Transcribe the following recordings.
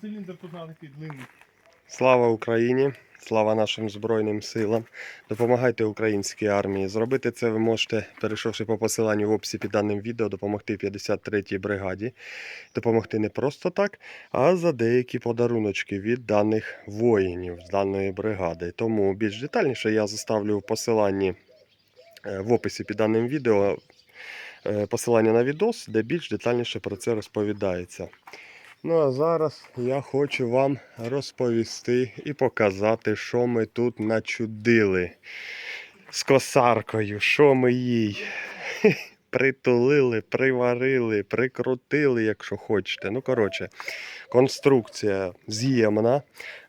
Циліндр тут надо такий. Слава Україні! Слава нашим Збройним силам! Допомагайте українській армії. Зробити це ви можете, перейшовши по посиланню в описі під даним відео, допомогти 53-й бригаді. Допомогти не просто так, а за деякі подаруночки від даних воїнів з даної бригади. Тому більш детальніше я заставлю в посиланні е, в описі під даним відео е, посилання на відос, де більш детальніше про це розповідається. Ну а зараз я хочу вам розповісти і показати, що ми тут начудили з косаркою, що ми їй притулили, приварили, прикрутили, якщо хочете. Ну, коротше, конструкція з'ємна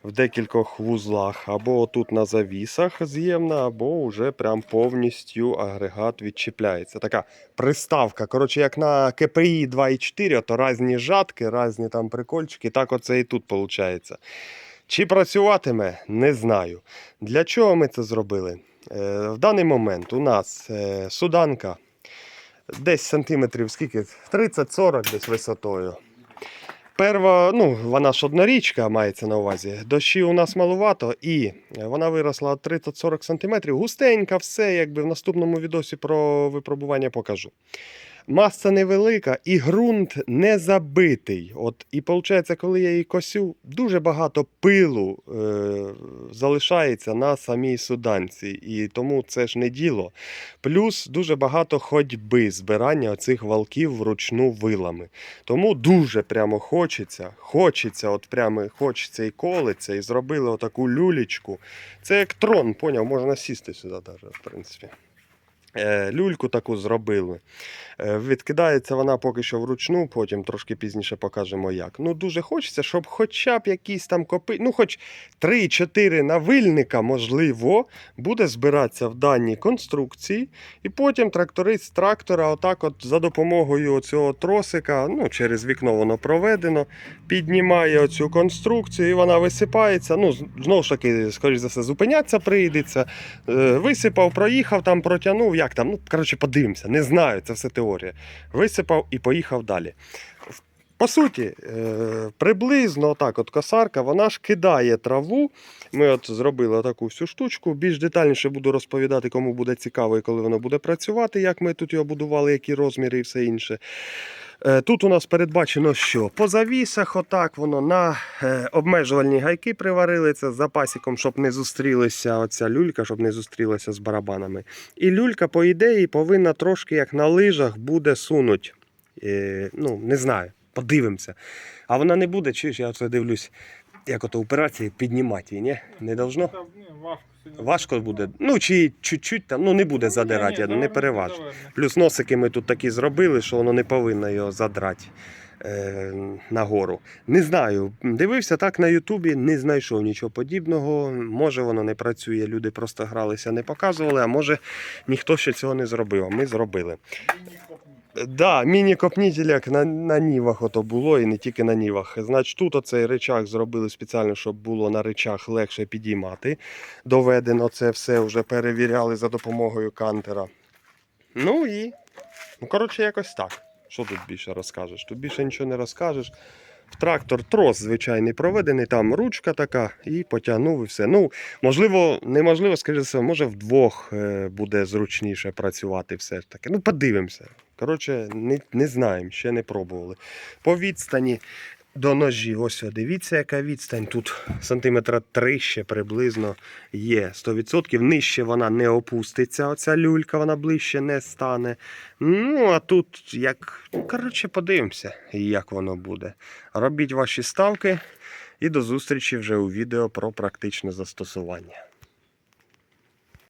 в декількох вузлах, або тут на завісах з'ємна, або вже прям повністю агрегат відчіпляється. Така приставка. Коротше, як на КПІ 2.4, то різні жатки, різні там прикольчики. Так оце і тут виходить. Чи працюватиме, не знаю. Для чого ми це зробили? Е, в даний момент у нас е, суданка десь сантиметрів скільки? 30-40 десь висотою. Перва, ну, вона ж однорічка мається на увазі. Дощі у нас малувато, і вона виросла 30-40 см. Густенька, все, якби в наступному відосі про випробування покажу. Маса невелика і ґрунт не забитий. От, і виходить, коли я її косю, дуже багато пилу е, залишається на самій суданці. І тому це ж не діло. Плюс дуже багато ходьби, збирання оцих валків вручну вилами. Тому дуже прямо хочеться, хочеться, от прямо хочеться і колиться, і зробили отаку люлічку. Це як трон, поняв, можна сісти сюди навіть, в принципі. Е, Люльку таку зробили. Е, Відкидається вона поки що вручну, потім трошки пізніше покажемо як. Ну, дуже хочеться, щоб хоча б якісь там копи, ну хоч 3-4 навильника, можливо, буде збиратися в даній конструкції. І потім тракторист трактора, отак от за допомогою цього тросика, ну, через вікно воно проведено, піднімає оцю конструкцію і вона висипається. Ну, знову ж таки, скоріш за все, зупинятися прийдеться. Е, Висипав, проїхав, там протягнув, як там. Ну, коротше, подивимося, не знаю, це все теорія. Висипав і поїхав далі. По суті, е, приблизно так, от косарка, вона ж кидає траву. Ми от зробили таку всю штучку. Більш детальніше буду розповідати, кому буде цікаво і коли воно буде працювати, як ми тут його будували, які розміри і все інше. Е, Тут у нас передбачено, що по завісах, отак воно на е, обмежувальні гайки приварили це з запасиком, щоб не зустрілися оця люлька, щоб не зустрілася з барабанами. І люлька, по ідеї, повинна трошки як на лижах буде сунуть. Ну, не знаю, подивимося. А вона не буде, чуєш, я оце дивлюсь, як ото операції піднімати її, ні? Не должно? Важко буде. Ну, чи чуть-чуть там, ну не буде задирати, не переважно. Плюс носики ми тут такі зробили, що воно не повинно його задрати е, нагору. Не знаю. Дивився так на Ютубі, не знайшов нічого подібного. Може воно не працює, люди просто гралися, не показували, а може ніхто ще цього не зробив. А ми зробили. Да, міні-копнітель, як на, на нівах ото було, і не тільки на нівах. Значить, тут оцей речах зробили спеціально, щоб було на речах легше підіймати. Доведено це все вже перевіряли за допомогою кантера. Ну і, ну, коротше, якось так. Що тут більше розкажеш? Тут більше нічого не розкажеш. Трактор трос звичайний проведений, там ручка така, і потягнув і все. Ну, можливо, неможливо, скажімо, може вдвох е, буде зручніше працювати все ж таки. Ну, подивимося. Коротше, не, не знаємо, ще не пробували. По відстані до ножі, ось дивіться, яка відстань. Тут сантиметра 3 ще приблизно є 100%. Нижче вона не опуститься, оця люлька, вона ближче не стане. Ну, а тут як. Коротше, подивимося, як воно буде. Робіть ваші ставки і до зустрічі вже у відео про практичне застосування.